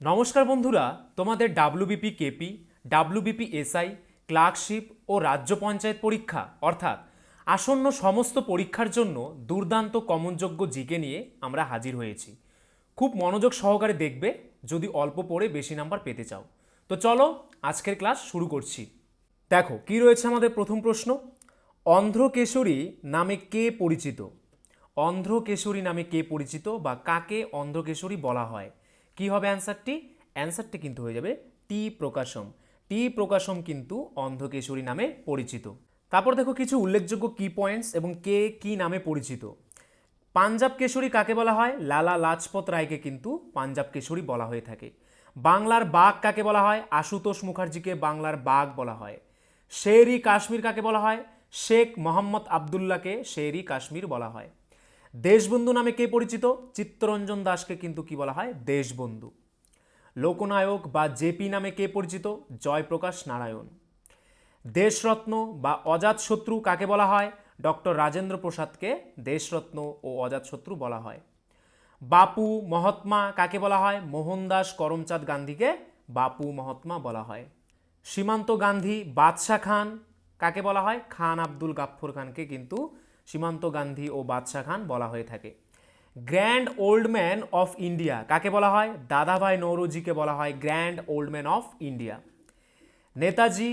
নমস্কার বন্ধুরা, তোমাদের WBP KP WBP SI clerkship ও রাজ্য পঞ্চায়েত পরীক্ষা, অর্থাৎ আসন্ন সমস্ত পরীক্ষার জন্য দুর্দান্ত কমনযোগ্য জিকে নিয়ে আমরা হাজির হয়েছি। খুব মনোযোগ সহকারে দেখবে, যদি অল্প পড়ে বেশি নাম্বার পেতে চাও। তো চলো, আজকের ক্লাস শুরু করছি। দেখো, কি রয়েছে আমাদের প্রথম প্রশ্ন? অন্ধ্রকেশরী নামে কে পরিচিত? অন্ধ্রকেশরী নামে কে পরিচিত বা কাকে অন্ধ্রকেশরী বলা হয়? কি হবে অ্যান্সারটি অ্যান্সারটি কিন্তু হয়ে যাবে টি প্রকাশম। টি প্রকাশম কিন্তু অন্ধকেশরী নামে পরিচিত। তারপর দেখো কিছু উল্লেখযোগ্য কি পয়েন্টস এবং কে কি নামে পরিচিত। পাঞ্জাব কেশরী কাকে বলা হয়? লালা লাজপত রায়কে কিন্তু পাঞ্জাব কেশরী বলা হয়ে থাকে। বাংলার বাঘ কাকে বলা হয়? আশুতোষ মুখার্জিকে বাংলার বাঘ বলা হয়। শেরি কাশ্মীর কাকে বলা হয়? শেখ মোহাম্মদ আবদুল্লাহকে শেরি কাশ্মীর বলা হয়। দেশবন্ধু নামে কে পরিচিত? চিত্তরঞ্জন দাসকে কিন্তু কি বলা হয়? দেশবন্ধু। লোকনায়ক বা জেপি নামে কে পরিচিত? জয়প্রকাশ নারায়ণ। দেশরত্ন বা অজাতশত্রু কাকে বলা হয়? ডক্টর রাজেন্দ্র প্রসাদকে দেশরত্ন ও অজাতশত্রু বলা হয়। বাপু মহাত্মা কাকে বলা হয়? মোহনদাস করমচাঁদ গান্ধীকে বাপু মহাত্মা বলা হয়। সীমান্ত গান্ধী বাদশাহ খান কাকে বলা হয়? খান আব্দুল গাফফর খানকে কিন্তু সীমান্ত গান্ধী ও বাদশাহ খান বলা হয়ে থাকে। Grand old man of India, কাকে বলা হয়? দাদাভাই নৌরোজিকে বলা হয় grand old man of India. Netaji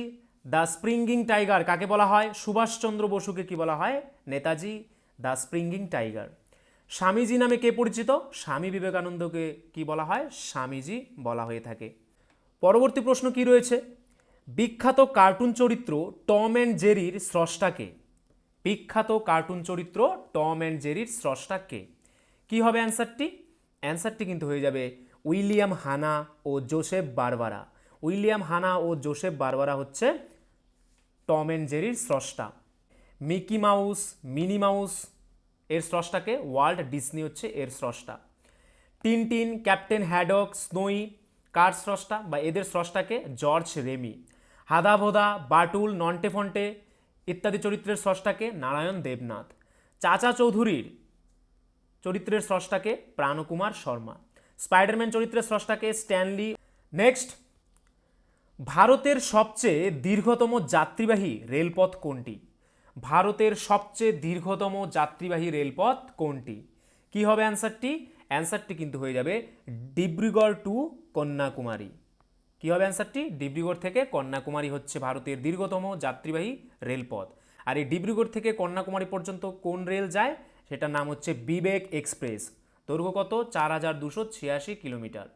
the springing tiger, কাকে বলা হয়? সুভাষচন্দ্র বসুকে কি বলা হয়? Netaji the springing tiger. Swamiji নামে কে পরিচিত? স্বামী বিবেকানন্দকে কি বলা হয়? স্বামীজি বলা হয়ে থাকে। পরবর্তী প্রশ্ন কি রয়েছে? বিখ্যাত কার্টুন চরিত্র টম অ্যান্ড জেরির স্রষ্টাকে বিখ্যাত কার্টুন চরিত্র টম অ্যান্ড জেরির স্রষ্টা কে? কি হবে অ্যান্সারটি? অ্যান্সারটি কিন্তু হয়ে যাবে উইলিয়াম হানা ও জোসেফ বারবারা। উইলিয়াম হানা ও জোসেফ বারবারা হচ্ছে টম অ্যান্ড জেরির স্রষ্টা। মিকি মাউস, মিনি মাউস এর স্রষ্টাকে ওয়ার্ল্ড ডিসনি হচ্ছে এর স্রষ্টা। টিনটিন, ক্যাপ্টেন হ্যাডক, স্নোই কার স্রষ্টা? বা এদের স্রষ্টাকে জর্জ রেমি। হাদাভোদা বাটুল নন্টে ফন্টে ইত্যাদি চরিত্রের স্রষ্টাকে নারায়ণ দেবনাথ। চাচা চৌধুরীর চরিত্রের স্রষ্টাকে প্রাণকুমার শর্মা। স্পাইডারম্যান চরিত্রের স্রষ্টাকে স্ট্যানলি। নেক্সট, ভারতের সবচেয়ে দীর্ঘতম যাত্রীবাহী রেলপথ কোনটি? ভারতের সবচেয়ে দীর্ঘতম যাত্রীবাহী রেলপথ কোনটি? কি হবে অ্যান্সারটি? অ্যান্সারটি কিন্তু হয়ে যাবে ডিব্রুগড় টু কন্যাকুমারী। কি হবে অ্যান্সারটি ডিব্রুগড় থেকে কন্যাকুমারী হচ্ছে ভারতের দীর্ঘতম যাত্রীবাহী রেলপথ। আর এই ডিব্রুগড় থেকে কন্যাকুমারী পর্যন্ত কোন রেল যায়? সেটার নাম হচ্ছে বিবেক এক্সপ্রেস। দৈর্ঘ্য কত? চার হাজার দুশো ছিয়াশি কিলোমিটার।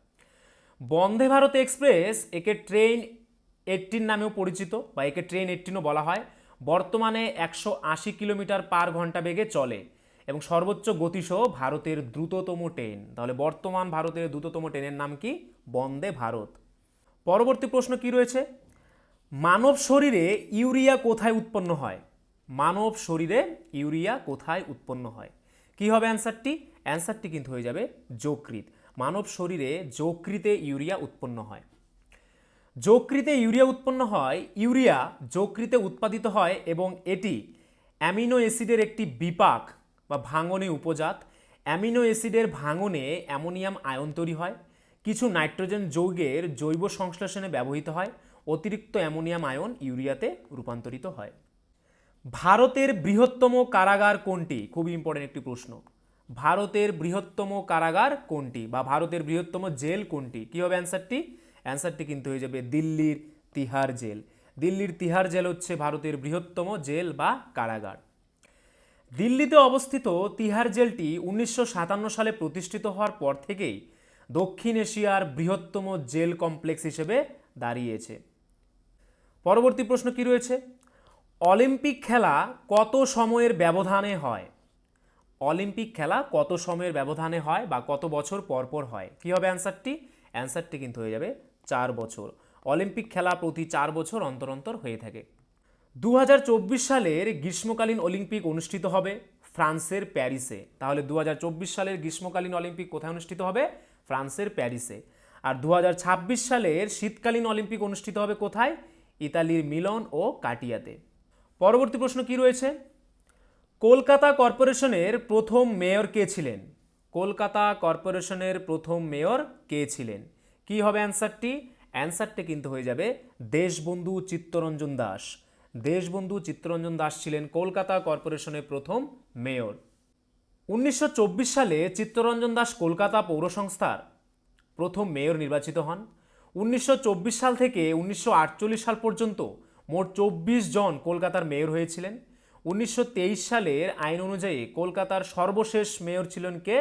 বন্দে ভারত এক্সপ্রেস, একে ট্রেন এইটিন নামেও পরিচিত বা একে ট্রেন এইটিনও বলা হয়। বর্তমানে একশো আশি কিলোমিটার পার ঘণ্টা বেগে চলে এবং সর্বোচ্চ গতিসহ ভারতের দ্রুততম ট্রেন। তাহলে বর্তমান ভারতের দ্রুততম ট্রেনের নাম কি? বন্দে ভারত। পরবর্তী প্রশ্ন কি রয়েছে? মানব শরীরে ইউরিয়া কোথায় উৎপন্ন হয়? মানব শরীরে ইউরিয়া কোথায় উৎপন্ন হয়? কি হবে অ্যান্সারটি? অ্যান্সারটি কিন্তু হয়ে যাবে যকৃত মানব শরীরে যকৃতে ইউরিয়া উৎপন্ন হয়। যকৃতে ইউরিয়া উৎপন্ন হয়, ইউরিয়া যকৃতে উৎপাদিত হয় এবং এটি অ্যামিনো অ্যাসিডের একটি বিপাক বা ভাঙনে উপজাত। অ্যামিনো অ্যাসিডের ভাঙনে অ্যামোনিয়াম আয়ন তৈরি হয়। কিছু নাইট্রোজেন যৌগের জৈব সংশ্লেষণে ব্যবহৃত হয়, অতিরিক্ত অ্যামোনিয়াম আয়ন ইউরিয়াতে রূপান্তরিত হয়। ভারতের বৃহত্তম কারাগার কোনটি? খুবই ইম্পর্টেন্ট একটি প্রশ্ন। ভারতের বৃহত্তম কারাগার কোনটি বা ভারতের বৃহত্তম জেল কোনটি? কী হবে অ্যান্সারটি অ্যান্সারটি কিন্তু হয়ে যাবে দিল্লির তিহার জেল। দিল্লির তিহার জেল হচ্ছে ভারতের বৃহত্তম জেল বা কারাগার। দিল্লিতে অবস্থিত তিহার জেলটি উনিশশো সাতান্ন সালে প্রতিষ্ঠিত হওয়ার পর থেকেই দক্ষিণ এশিয়ার বৃহত্তম জেল কমপ্লেক্স হিসেবে দাঁড়িয়েছে। পরবর্তী প্রশ্ন কি রয়েছে? অলিম্পিক খেলা কত সময়ের ব্যবধানে হয়? অলিম্পিক খেলা কত সময়ের ব্যবধানে হয় বা কত বছর পর পর হয়? কী হবে অ্যান্সারটি? অ্যান্সারটি কিন্তু হয়ে যাবে চার বছর। অলিম্পিক খেলা প্রতি চার বছর অন্তর অন্তর হয়ে থাকে। দু হাজার চব্বিশ সালের গ্রীষ্মকালীন অলিম্পিক অনুষ্ঠিত হবে ফ্রান্সের প্যারিসে। তাহলে দু হাজার চব্বিশ সালের গ্রীষ্মকালীন অলিম্পিক কোথায় অনুষ্ঠিত হবে? ফ্রান্সের প্যারিসে। আর দু হাজার ছাব্বিশ সালের শীতকালীন অলিম্পিক অনুষ্ঠিত হবে কোথায়? ইতালির মিলন ও কাটিয়াতে। পরবর্তী প্রশ্ন কি রয়েছে? কলকাতা কর্পোরেশনের প্রথম মেয়র কে ছিলেন? কলকাতা কর্পোরেশনের প্রথম মেয়র কে ছিলেন? কি হবে অ্যান্সারটি? অ্যান্সারটি কিন্তু হয়ে যাবে দেশবন্ধু চিত্তরঞ্জন দাস। দেশবন্ধু চিত্তরঞ্জন দাস ছিলেন কলকাতা কর্পোরেশনের প্রথম মেয়র। উনিশশো চব্বিশ সালে চিত্তরঞ্জন দাস কলকাতা পৌরসংস্থার প্রথম মেয়র নির্বাচিত হন। উনিশশো চব্বিশ সাল থেকে উনিশশো আটচল্লিশ সাল পর্যন্ত মোট চব্বিশ জন কলকাতার মেয়র হয়েছিলেন। উনিশশো তেইশ সালের আইন অনুযায়ী কলকাতার সর্বশেষ মেয়র ছিলেন কে?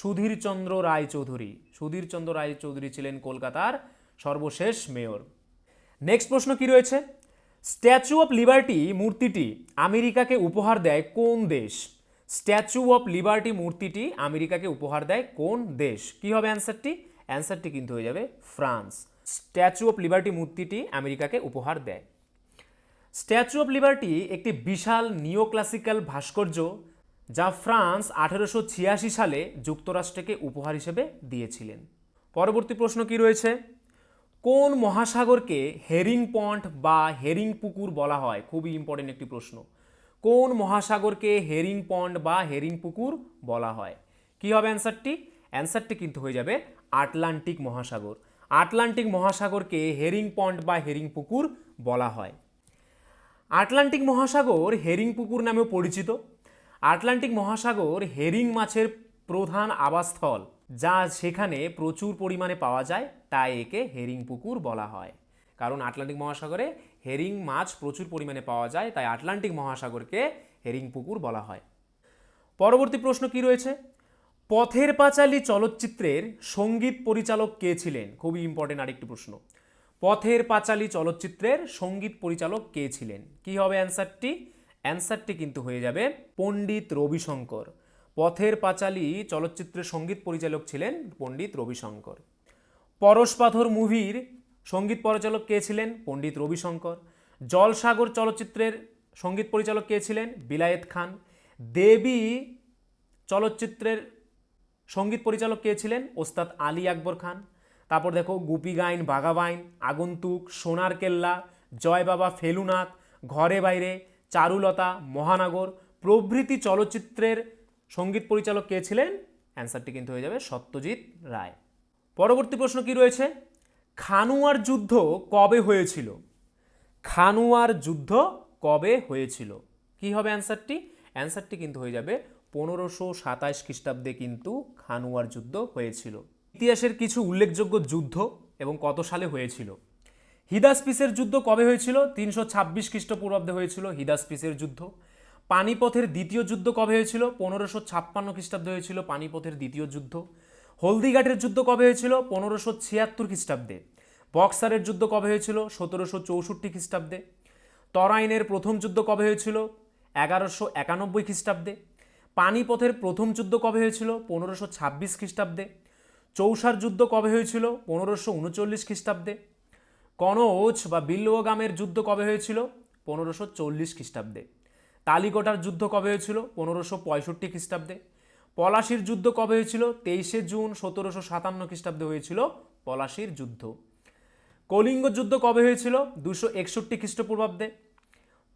সুধীরচন্দ্র রায় চৌধুরী সুধীরচন্দ্র রায় চৌধুরী ছিলেন কলকাতার সর্বশেষ মেয়র। নেক্সট প্রশ্ন কি রয়েছে? স্ট্যাচু অফ লিবার্টি মূর্তিটি আমেরিকাকে উপহার দেয় কোন দেশ? স্ট্যাচু অফ লিবার্টি মূর্তিটি আমেরিকাকে উপহার দেয় কোন দেশ? কি হবে অ্যান্সারটি? অ্যান্সারটি কিন্তু হয়ে যাবে ফ্রান্স। স্ট্যাচু অফ লিবার্টি মূর্তিটি আমেরিকাকে উপহার দেয়। স্ট্যাচু অফ লিবার্টি একটি বিশাল নিও ক্লাসিক্যাল ভাস্কর্য যা ফ্রান্স আঠেরোশো ছিয়াশি সালে যুক্তরাষ্ট্রকে উপহার হিসেবে দিয়েছিলেন। পরবর্তী প্রশ্ন কি রয়েছে? কোন মহাসাগরকে হেরিং পন্ড বা হেরিং পুকুর বলা হয়? খুবই ইম্পর্টেন্ট একটি প্রশ্ন। কোন মহাসাগরকে হেরিং পন্ড বা হেরিং পুকুর বলা হয়? কি হবে অ্যান্সারটি? অ্যান্সারটি কিন্তু হয়ে যাবে আটলান্টিক মহাসাগর। আটলান্টিক মহাসাগরকে হেরিং পন্ড বা হেরিং পুকুর বলা হয়। আটলান্টিক মহাসাগর হেরিং পুকুর নামেও পরিচিত। আটলান্টিক মহাসাগর হেরিং মাছের প্রধান আবাসস্থল, যা সেখানে প্রচুর পরিমাণে পাওয়া যায়, তাই একে হেরিং পুকুর বলা হয়। কারণ আটলান্টিক মহাসাগরে হেরিং মাছ প্রচুর পরিমাণে পাওয়া যায়, তাই আটলান্টিক মহাসাগরকে হেরিং পুকুর বলা হয়। পরবর্তী প্রশ্ন কি রয়েছে? পথের পাঁচালী চলচ্চিত্রের সংগীত পরিচালক কে ছিলেন? খুবই ইম্পর্টেন্ট আরেকটি প্রশ্ন। পথের পাঁচালী চলচ্চিত্রের সংগীত পরিচালক কে ছিলেন? কি হবে অ্যান্সারটি? অ্যান্সারটি কিন্তু হয়ে যাবে পণ্ডিত রবিশঙ্কর। পথের পাঁচালী চলচ্চিত্রের সংগীত পরিচালক ছিলেন পণ্ডিত রবিশঙ্কর। পরশপাথর মুভির সংগীত পরিচালক কে ছিলেন? পণ্ডিত রবিশঙ্কর। জলসাগর চলচ্চিত্রের সংগীত পরিচালক কে ছিলেন? বিলায়েত খান। দেবী চলচ্চিত্রের সংগীত পরিচালক কে ছিলেন? ওস্তাদ আলী আকবর খান। তারপর দেখো, গুপি গাইন বাগাবাইন আগন্তুক, সোনার কেল্লা, জয় বাবা ফেলুনাথ, ঘরে বাইরে, চারুলতা, মহানগর, প্রভৃতি চলচ্চিত্রের সংগীত পরিচালক কে ছিলেন? অ্যান্সারটি কিন্তু হয়ে যাবে সত্যজিৎ রায়। পরবর্তী প্রশ্ন কি রয়েছে? খানুয়ার যুদ্ধ কবে হয়েছিল? খানুয়ার যুদ্ধ কবে হয়েছিল? কি হবে অ্যান্সারটি? অ্যান্সারটি কিন্তু হয়ে যাবে পনেরোশো সাতাশ খ্রিস্টাব্দে কিন্তু খানুয়ার যুদ্ধ হয়েছিল। ইতিহাসের কিছু উল্লেখযোগ্য যুদ্ধ এবং কত সালে হয়েছিল? হিদাসপিসের যুদ্ধ কবে হয়েছিল? তিনশো ছাব্বিশ খ্রিস্টপূর্বাব্দে হয়েছিল হিদাসপিসের যুদ্ধ। পানিপথের দ্বিতীয় যুদ্ধ কবে হয়েছিল? পনেরোশো ছাপ্পান্ন খ্রিস্টাব্দে হয়েছিল পানিপথের দ্বিতীয় যুদ্ধ। হলদিঘাটের যুদ্ধ কবে হয়েছিল? পনেরোশো ছিয়াত্তর খ্রিস্টাব্দে। বক্সারের যুদ্ধ কবে হয়েছিল? সতেরোশো চৌষট্টি খ্রিস্টাব্দে। তরাইনের প্রথম যুদ্ধ কবে হয়েছিল? এগারোশো একানব্বই খ্রিস্টাব্দে। পানিপথের প্রথম যুদ্ধ কবে হয়েছিল? পনেরোশো ছাব্বিশ খ্রিস্টাব্দে। চৌসার যুদ্ধ কবে হয়েছিল? পনেরোশো উনচল্লিশ খ্রিস্টাব্দে। কনৌজ বা বিল্লগামের যুদ্ধ কবে হয়েছিল? পনেরোশো চল্লিশ খ্রিস্টাব্দে। তালিকোটার যুদ্ধ কবে হয়েছিল? পনেরোশো পঁয়ষট্টি খ্রিস্টাব্দে। পলাশির যুদ্ধ কবে হয়েছিল? তেইশে জুন সতেরোশো সাতান্ন খ্রিস্টাব্দে হয়েছিল পলাশির যুদ্ধ। কলিঙ্গ যুদ্ধ কবে হয়েছিল? দুশো একষট্টি খ্রিস্টপূর্বাব্দে।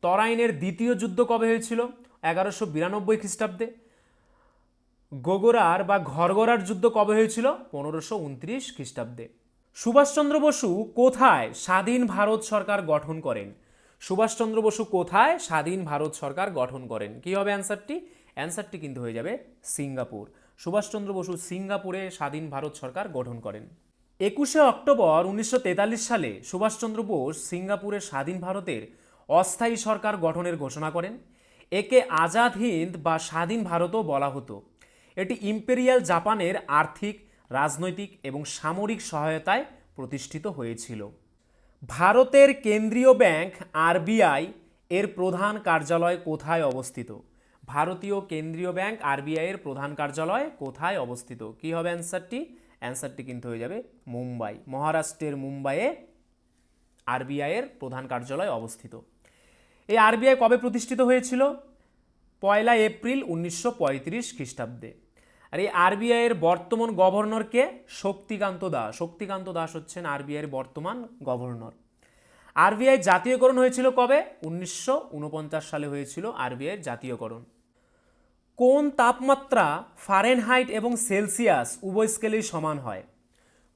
তরাইনের দ্বিতীয় যুদ্ধ কবে হয়েছিল? এগারোশো বিরানব্বই খ্রিস্টাব্দে। গোগরার বা ঘরগড়ার যুদ্ধ কবে হয়েছিল? পনেরোশো উনত্রিশ খ্রিস্টাব্দে। সুভাষচন্দ্র বসু কোথায় স্বাধীন ভারত সরকার গঠন করেন? সুভাষচন্দ্র বসু কোথায় স্বাধীন ভারত সরকার গঠন করেন? কি হবে অ্যান্সারটি? অ্যান্সারটি কিন্তু হয়ে যাবে সিঙ্গাপুর। সুভাষচন্দ্র বসু সিঙ্গাপুরে স্বাধীন ভারত সরকার গঠন করেন। একুশে অক্টোবর উনিশশো তেতাল্লিশ সালে সুভাষচন্দ্র বোস সিঙ্গাপুরের স্বাধীন ভারতের অস্থায়ী সরকার গঠনের ঘোষণা করেন। একে আজাদ হিন্দ বা স্বাধীন ভারতও বলা হতো। এটি ইম্পেরিয়াল জাপানের আর্থিক, রাজনৈতিক এবং সামরিক সহায়তায় প্রতিষ্ঠিত হয়েছিল। ভারতের কেন্দ্রীয় ব্যাংক আরবিআই এর প্রধান কার্যালয় কোথায় অবস্থিত? ভারতীয় কেন্দ্রীয় ব্যাংক আরবিআই এর প্রধান কার্যালয় কোথায় অবস্থিত? কি হবে অ্যান্সারটি? অ্যান্সারটি কিন্তু হয়ে যাবে মুম্বাই। মহারাষ্ট্রের মুম্বাইয়ে আরবিআই এর প্রধান কার্যালয় অবস্থিত। এই আরবিআই কবে প্রতিষ্ঠিত হয়েছিল? পয়লা এপ্রিল উনিশশো পঁয়ত্রিশ খ্রিস্টাব্দে। আর এই আরবিআই এর বর্তমান গভর্নরকে শক্তিকান্ত দাস। শক্তিকান্ত দাস হচ্ছেন আরবিআই এর বর্তমান গভর্নর। আরবিআই জাতীয়করণ হয়েছিল কবে? উনিশশো উনপঞ্চাশ সালে হয়েছিল আরবিআই জাতীয়করণ। কোন তাপমাত্রা ফারেনহাইট এবং সেলসিয়াস উভয় স্কেলেই সমান হয়?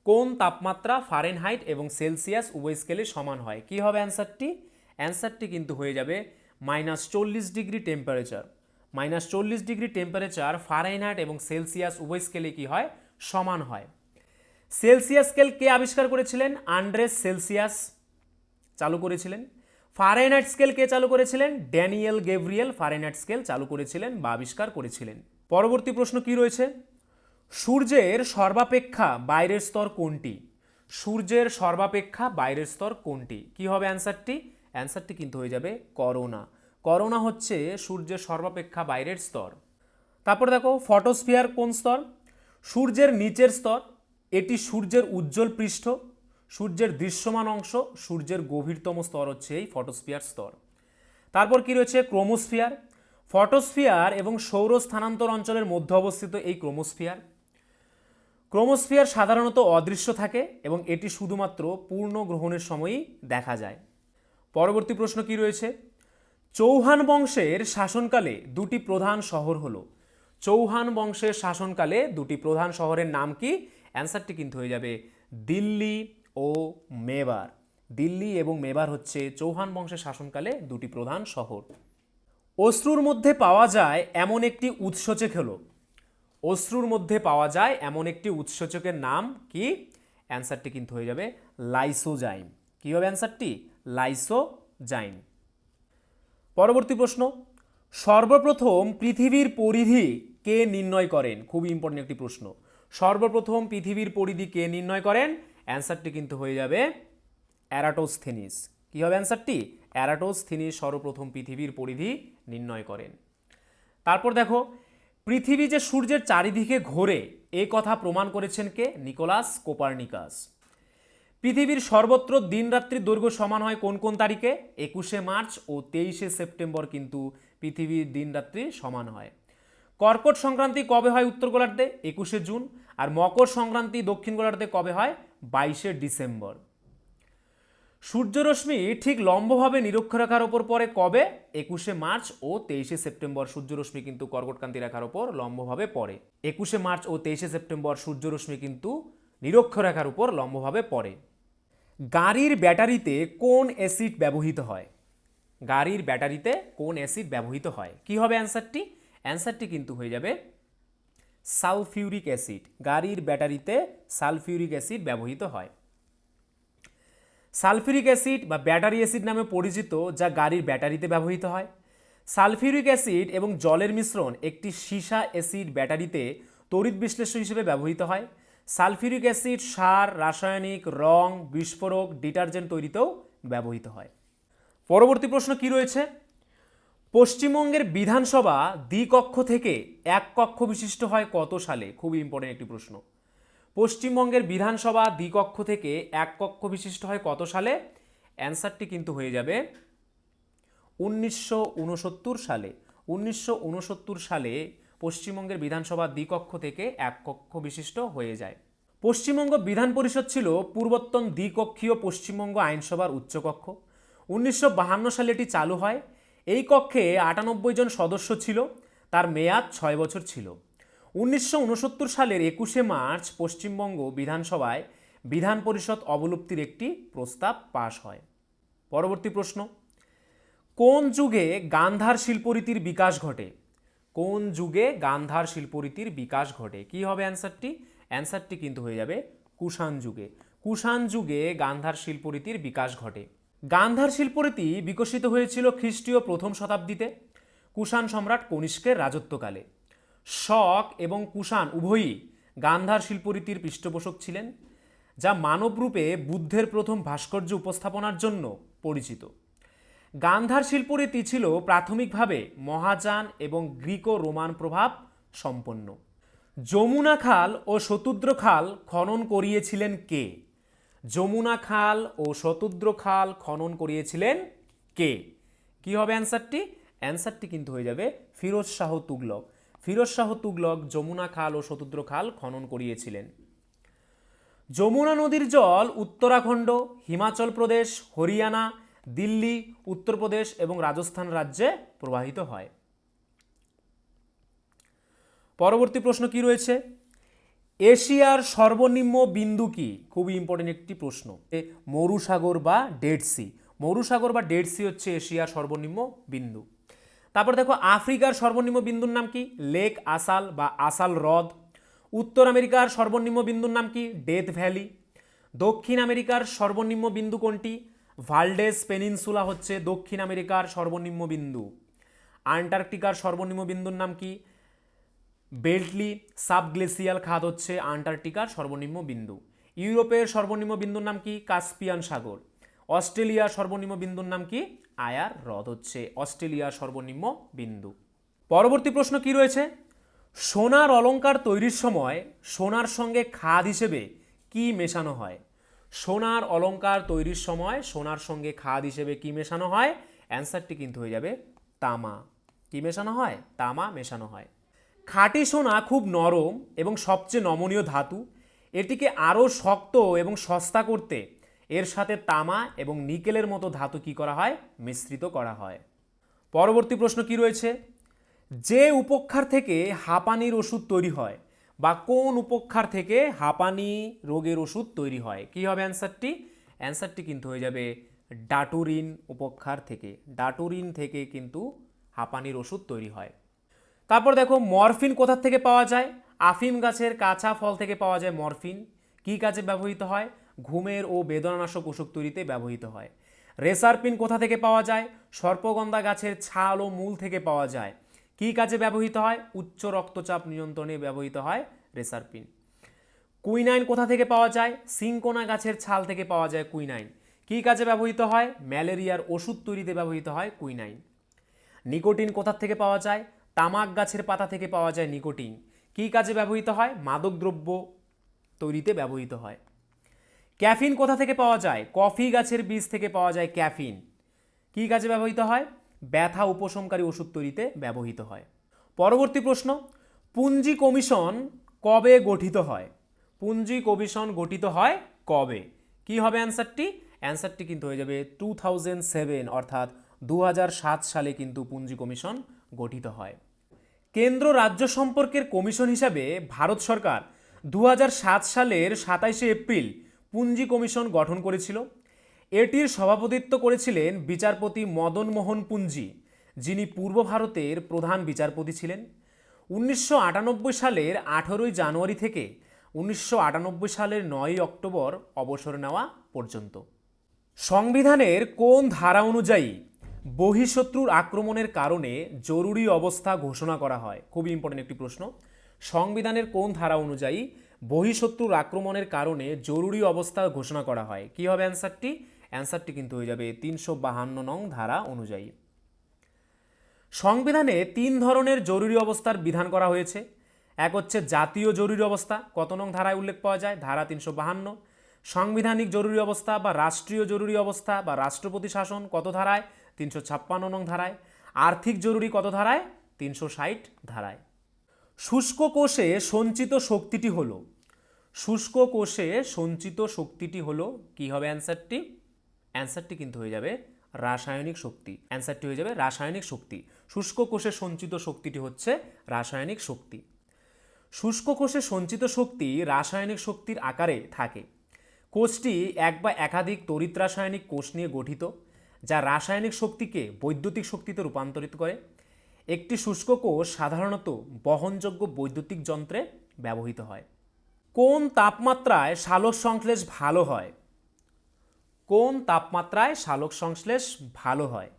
কোন তাপমাত্রা ফারেনহাইট এবং সেলসিয়াস উভয় স্কেলে সমান হয়? কি হবে অ্যান্সারটি অ্যান্সারটি কিন্তু হয়ে যাবে মাইনাস চল্লিশ ডিগ্রি টেম্পারেচার মাইনাস চল্লিশ ডিগ্রি টেম্পারেচার ফারেনহাইট এবং সেলসিয়াস উভয় স্কেলে কি হয়? সমান হয়। সেলসিয়াস স্কেল কে আবিষ্কার করেছিলেন? আন্ড্রেস সেলসিয়াস চালু করেছিলেন। ফারেনহাইট স্কেল কে চালু করেছিলেন? ড্যানিয়েল গেভরিয়েল ফারেনহাইট স্কেল চালু করেছিলেন বা আবিষ্কার করেছিলেন। পরবর্তী প্রশ্ন কি রয়েছে? সূর্যের সর্বাপেক্ষা বাইরের স্তর কোনটি? সূর্যের সর্বাপেক্ষা বাইরের স্তর কোনটি? কি হবে অ্যান্সারটি? অ্যান্সারটি কিন্তু হয়ে যাবে করোনা। করোনা হচ্ছে সূর্যের সর্বাপেক্ষা বাইরের স্তর। তারপর দেখো, ফটোস্ফিয়ার কোন স্তর? সূর্যের নিচের স্তর। এটি সূর্যের উজ্জ্বল পৃষ্ঠ। সূর্যের দৃশ্যমান অংশ, সূর্যের গভীরতম স্তর হচ্ছে এই ফটোস্ফিয়ার স্তর। তারপর কি রয়েছে? ক্রোমোস্ফিয়ার। ফটোস্ফিয়ার এবং সৌর স্থানান্তর অঞ্চলের মধ্যে অবস্থিত এই ক্রোমোস্ফিয়ার। ক্রোমোস্ফিয়ার সাধারণত অদৃশ্য থাকে এবং এটি শুধুমাত্র পূর্ণ গ্রহণের সময়ই দেখা যায়। পরবর্তী প্রশ্ন কি রয়েছে? চৌহান বংশের শাসনকালে দুটি প্রধান শহর হলো। চৌহান বংশের শাসনকালে দুটি প্রধান শহরের নাম কি? অ্যান্সারটি কিন্তু হয়ে যাবে দিল্লি। ও মেবার। দিল্লি এবং মেবার হচ্ছে চৌহান বংশের শাসনকালে দুটি প্রধান শহর। অশ্রুর মধ্যে পাওয়া যায় এমন একটি উৎসেচক হলো। অশ্রুর মধ্যে পাওয়া যায় এমন একটি উৎসেচকের নাম কি? অ্যান্সারটি কিন্তু হয়ে যাবে লাইসোজাইম। কী হবে অ্যান্সারটি? লাইসোজাইম। পরবর্তী প্রশ্ন। সর্বপ্রথম পৃথিবীর পরিধি কে নির্ণয় করেন? খুবই ইম্পর্টেন্ট একটি প্রশ্ন। সর্বপ্রথম পৃথিবীর পরিধি কে নির্ণয় করেন? অ্যান্সারটি কিন্তু হয়ে যাবে অ্যারাটোস্থেনিস। কী হবে অ্যান্সারটি? অ্যারাটোস্থেনিস সর্বপ্রথম পৃথিবীর পরিধি নির্ণয় করেন। তারপর দেখো, পৃথিবী যে সূর্যের চারিদিকে ঘোরে, এ কথা প্রমাণ করেছেন কে? Nicolas Copernicus. পৃথিবীর সর্বত্র দিনরাত্রির দৈর্ঘ্য সমান হয় কোন কোন তারিখে? একুশে মার্চ ও তেইশে সেপ্টেম্বর কিন্তু পৃথিবীর দিনরাত্রি সমান হয়। কর্কট সংক্রান্তি কবে হয় উত্তর গোলার্ধে? একুশে জুন। আর মকর সংক্রান্তি দক্ষিণ গোলার্ধে কবে হয়? বাইশে ডিসেম্বর। সূর্যরশ্মি ঠিক লম্বভাবে নিরক্ষরেখার ওপর পড়ে কবে? একুশে মার্চ ও তেইশে সেপ্টেম্বর সূর্যরশ্মি কিন্তু কর্কটকান্তি রেখার ওপর লম্বভাবে পড়ে। একুশে মার্চ ও তেইশে সেপ্টেম্বর সূর্যরশ্মি কিন্তু নিরক্ষরেখার উপর লম্বভাবে পড়ে। গাড়ির ব্যাটারিতে কোন অ্যাসিড ব্যবহৃত হয়? গাড়ির ব্যাটারিতে কোন অ্যাসিড ব্যবহৃত হয়? কি হবে অ্যান্সারটি? অ্যান্সারটি কিন্তু হয়ে যাবে সালফিউরিক অ্যাসিড, গাড়ির ব্যাটারিতে সালফিউরিক অ্যাসিড ব্যবহৃত হয়। সালফিউরিক অ্যাসিড বা ব্যাটারি অ্যাসিড নামে পরিচিত, যা গাড়ির ব্যাটারিতে ব্যবহৃত হয়। সালফিউরিক অ্যাসিড এবং জলের মিশ্রণ একটি সীসা অ্যাসিড ব্যাটারিতে তড়িৎ বিশ্লেষ্য হিসেবে ব্যবহৃত হয়। সালফিউরিক অ্যাসিড সার, রাসায়নিক, রং, বিস্ফোরক, ডিটারজেন্ট তৈরিতেও ব্যবহৃত হয়। পরবর্তী প্রশ্ন কি রয়েছে? পশ্চিমবঙ্গের বিধানসভা দ্বিকক্ষ থেকে এক কক্ষ বিশিষ্ট হয় কত সালে? খুবই ইম্পর্টেন্ট একটি প্রশ্ন। পশ্চিমবঙ্গের বিধানসভা দ্বিকক্ষ থেকে এক কক্ষ বিশিষ্ট হয় কত সালে? অ্যান্সারটি কিন্তু হয়ে যাবে উনিশশো উনসত্তর সালে। উনিশশো উনসত্তর সালে পশ্চিমবঙ্গের বিধানসভা দ্বিকক্ষ থেকে এক কক্ষ বিশিষ্ট হয়ে যায়। পশ্চিমবঙ্গ বিধান পরিষদ ছিল পূর্বোত্তম দ্বিকক্ষীয় পশ্চিমবঙ্গ আইনসভার উচ্চকক্ষ। উনিশশো সালে এটি চালু হয়। এই কক্ষে আটানব্বই জন সদস্য ছিল, তার মেয়াদ ছয় বছর ছিল। উনিশশো উনসত্তর সালের একুশে মার্চ পশ্চিমবঙ্গ বিধানসভায় বিধান পরিষদ অবলুপ্তির একটি প্রস্তাব পাশ হয়। পরবর্তী প্রশ্ন, কোন যুগে গান্ধার শিল্পরীতির বিকাশ ঘটে? কোন যুগে গান্ধার শিল্পরীতির বিকাশ ঘটে? কি হবে অ্যান্সারটি? অ্যান্সারটি কিন্তু হয়ে যাবে কুষাণ যুগে। কুষাণ যুগে গান্ধার শিল্পরীতির বিকাশ ঘটে। গান্ধার শিল্পরীতি বিকশিত হয়েছিল খ্রিস্টীয় প্রথম শতাব্দীতে। কুষাণ সম্রাট কনিষ্কের রাজত্বকালে। শক এবং কুষাণ উভয়ই গান্ধার শিল্পরীতির পৃষ্ঠপোষক ছিলেন, যা মানবরূপে বুদ্ধের প্রথম ভাস্কর্য উপস্থাপনার জন্য পরিচিত। গান্ধার শিল্পরীতি ছিল প্রাথমিকভাবে মহাযান এবং গ্রিকো রোমান প্রভাব সম্পন্ন। যমুনা খাল ও শতুদ্র খাল খনন করিয়েছিলেন কে? যমুনা খাল ও শতুদ্র খাল খনন করিয়েছিলেন কে? কি হবে অ্যান্সারটি? অ্যান্সারটি কিন্তু হয়ে যাবে ফিরোজ শাহ তুগলক। ফিরোজ শাহ তুগলক যমুনা খাল ও শতুদ্র খাল খনন করিয়েছিলেন। যমুনা নদীর জল উত্তরাখণ্ড, হিমাচল প্রদেশ, হরিয়ানা, দিল্লি উত্তরপ্রদেশ এবং রাজস্থান রাজ্যে প্রবাহিত হয়। পরবর্তী প্রশ্ন কি রয়েছে? এশিয়ার সর্বনিম্ন বিন্দু কি? খুবই ইম্পর্টেন্ট একটি প্রশ্ন। মরুসাগর বা ডেড সি মরুসাগর বা ডেড সি হচ্ছে এশিয়ার সর্বনিম্ন বিন্দু। তারপর দেখো, আফ্রিকার সর্বনিম্ন বিন্দুর নাম কি? লেক আসাল বা আসাল হ্রদ উত্তর আমেরিকার সর্বনিম্ন বিন্দুর নাম কি? ডেথ ভ্যালি দক্ষিণ আমেরিকার সর্বনিম্ন বিন্দু কোনটি? ভালডেস পেনিনসুলা হচ্ছে দক্ষিণ আমেরিকার সর্বনিম্ন বিন্দু। আন্টার্কটিকার সর্বনিম্ন বিন্দুর নাম কি? বেল্টলি সাবগ্লেসিয়াল খাত হচ্ছে আন্টার্কটিকার সর্বনিম্ন বিন্দু। ইউরোপের সর্বনিম্ন বিন্দুর নাম কি? কাস্পিয়ান সাগর। অস্ট্রেলিয়ার সর্বনিম্ন বিন্দুর নাম কি? আয়ার হ্রদ হচ্ছে অস্ট্রেলিয়ার সর্বনিম্ন বিন্দু। পরবর্তী প্রশ্ন কি রয়েছে? সোনার অলঙ্কার তৈরির সময় সোনার সঙ্গে খাদ হিসেবে কি মেশানো হয়? সোনার অলঙ্কার তৈরির সময় সোনার সঙ্গে খাদ হিসেবে কি মেশানো হয়? অ্যান্সারটি কিন্তু হয়ে যাবে তামা। কি মেশানো হয়? তামা মেশানো হয়। খাঁটি সোনা খুব নরম এবং সবচেয়ে নমনীয় ধাতু। এটিকে আরও শক্ত এবং সস্তা করতে এর সাথে তামা এবং নিকেলের মতো ধাতু কি করা হয়? মিশ্রিত করা হয়। পরবর্তী প্রশ্ন কি রয়েছে? যে উপক্ষার থেকে হাঁপানির ওষুধ তৈরি হয় বা কোন উপক্ষার থেকে হাঁপানি রোগের ওষুধ তৈরি হয়? কি হবে অ্যান্সারটি? অ্যান্সারটি কিন্তু হয়ে যাবে ডাটুরিন উপক্ষার থেকে। ডাটুরিন থেকে কিন্তু হাঁপানির ওষুধ তৈরি হয়। তারপর দেখো মরফিন কোথা থেকে পাওয়া যায়? আফিম গাছের কাঁচা ফল থেকে পাওয়া যায় মরফিন। কী কাজে ব্যবহৃত হয়? ঘুমের ও বেদনানাশক ওষুধ তৈরিতে ব্যবহৃত হয়। রেসারপিন কোথা থেকে পাওয়া যায়? সর্পগন্ধা গাছের ছাল ও মূল থেকে পাওয়া যায়। কী কাজে ব্যবহৃত হয়? উচ্চ রক্তচাপ নিয়ন্ত্রণে ব্যবহৃত হয় রেসারপিন। কুইনাইন কোথা থেকে পাওয়া যায়? সিঙ্কোনা গাছের ছাল থেকে পাওয়া যায় কুইনাইন। কী কাজে ব্যবহৃত হয়? ম্যালেরিয়ার ওষুধ তৈরিতে ব্যবহৃত হয় কুইনাইন। নিকোটিন কোথা থেকে পাওয়া যায়? তামাক গাছের পাতা থেকে পাওয়া যায় নিকোটিন। কী কাজে ব্যবহৃত হয়? মাদকদ্রব্য তৈরিতে ব্যবহৃত হয়। ক্যাফিন কোথা থেকে পাওয়া যায়? কফি গাছের বীজ থেকে পাওয়া যায় ক্যাফিন। কী কাজে ব্যবহৃত হয়? ব্যথা উপশমকারী ওষুধ তৈরিতে ব্যবহৃত হয়। পরবর্তী প্রশ্ন, পুঞ্জি কমিশন কবে গঠিত হয়? পুঞ্জি কমিশন গঠিত হয় কবে? কি হবে অ্যান্সারটি? অ্যান্সারটি কিন্তু হয়ে যাবে টু থাউজেন্ড সেভেন, অর্থাৎ দু হাজার সাত সালে কিন্তু পুঞ্জি কমিশন গঠিত হয়। কেন্দ্র রাজ্য সম্পর্কের কমিশন হিসাবে ভারত সরকার দু হাজার সাত সালের সাতাইশে এপ্রিল পুঞ্জি কমিশন গঠন করেছিল। এটির সভাপতিত্ব করেছিলেন বিচারপতি মদন মোহন পুঞ্জি, যিনি পূর্ব ভারতের প্রধান বিচারপতি ছিলেন। উনিশশো আটানব্বই সালের আঠেরোই জানুয়ারি থেকে উনিশশো আটানব্বই সালের নয়ই অক্টোবর অবসর নেওয়া পর্যন্ত। সংবিধানের কোন ধারা অনুযায়ী বহিঃশত্রুর আক্রমণের কারণে জরুরি অবস্থা ঘোষণা করা হয়। খুবই ইম্পর্টেন্ট একটি প্রশ্ন। সংবিধানের কোন ধারা অনুযায়ী বহিঃশত্রুর আক্রমণের কারণে জরুরি অবস্থা ঘোষণা করা হয়? কি হবে অ্যান্সারটি? অ্যান্সারটি কিন্তু হয়ে যাবে তিনশো বাহান্ন নং ধারা অনুযায়ী। সংবিধানে তিন ধরনের জরুরি অবস্থার বিধান করা হয়েছে। এক হচ্ছে জাতীয় জরুরি অবস্থা, কত নং ধারায় উল্লেখ পাওয়া যায়? ধারা তিনশো বাহান্ন। সাংবিধানিক জরুরি অবস্থা বা রাষ্ট্রীয় জরুরি অবস্থা বা রাষ্ট্রপতি শাসন কত ধারায়? তিনশো ছাপ্পান্ন নং ধারায়। আর্থিক জরুরি কত ধারায়? তিনশো ষাট ধারায়। শুষ্ক কোষে সঞ্চিত শক্তিটি হলো। শুষ্ক কোষে সঞ্চিত শক্তিটি হলো, কি হবে অ্যান্সারটি? অ্যান্সারটি কিন্তু হয়ে যাবে রাসায়নিক শক্তি। অ্যান্সারটি হয়ে যাবে রাসায়নিক শক্তি। শুষ্ক কোষে সঞ্চিত শক্তিটি হচ্ছে রাসায়নিক শক্তি। শুষ্ক কোষে সঞ্চিত শক্তি রাসায়নিক শক্তির আকারে থাকে। কোষটি এক বা একাধিক তড়িৎ রাসায়নিক কোষ নিয়ে গঠিত। যা রাসায়নিক শক্তিকে বৈদ্যুতিক শক্তিতে রূপান্তরিত করে। একটি শুষ্ক কোষ সাধারণত বহনযোগ্য বৈদ্যুতিক যন্ত্রে ব্যবহৃত হয়। কোন তাপমাত্রায় সালোক সংশ্লেষ ভালো হয়? কোন তাপমাত্রায় সালোক সংশ্লেষ ভালো হয়?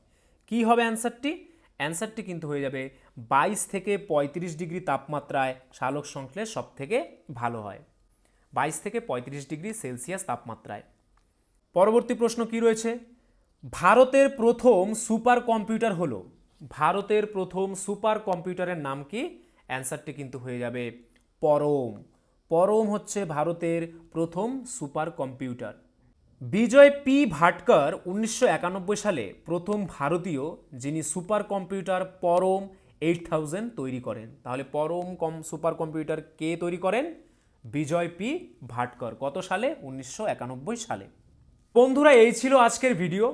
কি হবে অ্যান্সারটি? অ্যান্সারটি কিন্তু হয়ে যাবে বাইশ থেকে পঁয়ত্রিশ ডিগ্রি তাপমাত্রায় সালোক সংশ্লেষ সব থেকে ভালো হয়। বাইশ থেকে পঁয়ত্রিশ ডিগ্রি সেলসিয়াস তাপমাত্রায়। পরবর্তী প্রশ্ন কি রয়েছে? ভারতের প্রথম সুপার কম্পিউটার হলো। ভারতের প্রথম সুপার কম্পিউটারের নাম কি? অ্যান্সারটি কিন্তু হয়ে যাবে পরম। পরম হচ্ছে ভারতের প্রথম super computer Vijay P Bhatkar উনিশশো একানব্বই সালে প্রথম ভারতীয় যিনি super computer Param eight thousand তৈরি করেন। তাহলে পরম কম সুপার কম্পিউটার কে তৈরি করেন? বিজয় পি ভাটকর। কত সালে? উনিশশো একানব্বই সালে। বন্ধুরা, এই ছিল আজকের ভিডিও।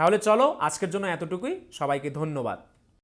তাহলে চলো আজকের জন্য এতটুকুই। সবাইকে ধন্যবাদ।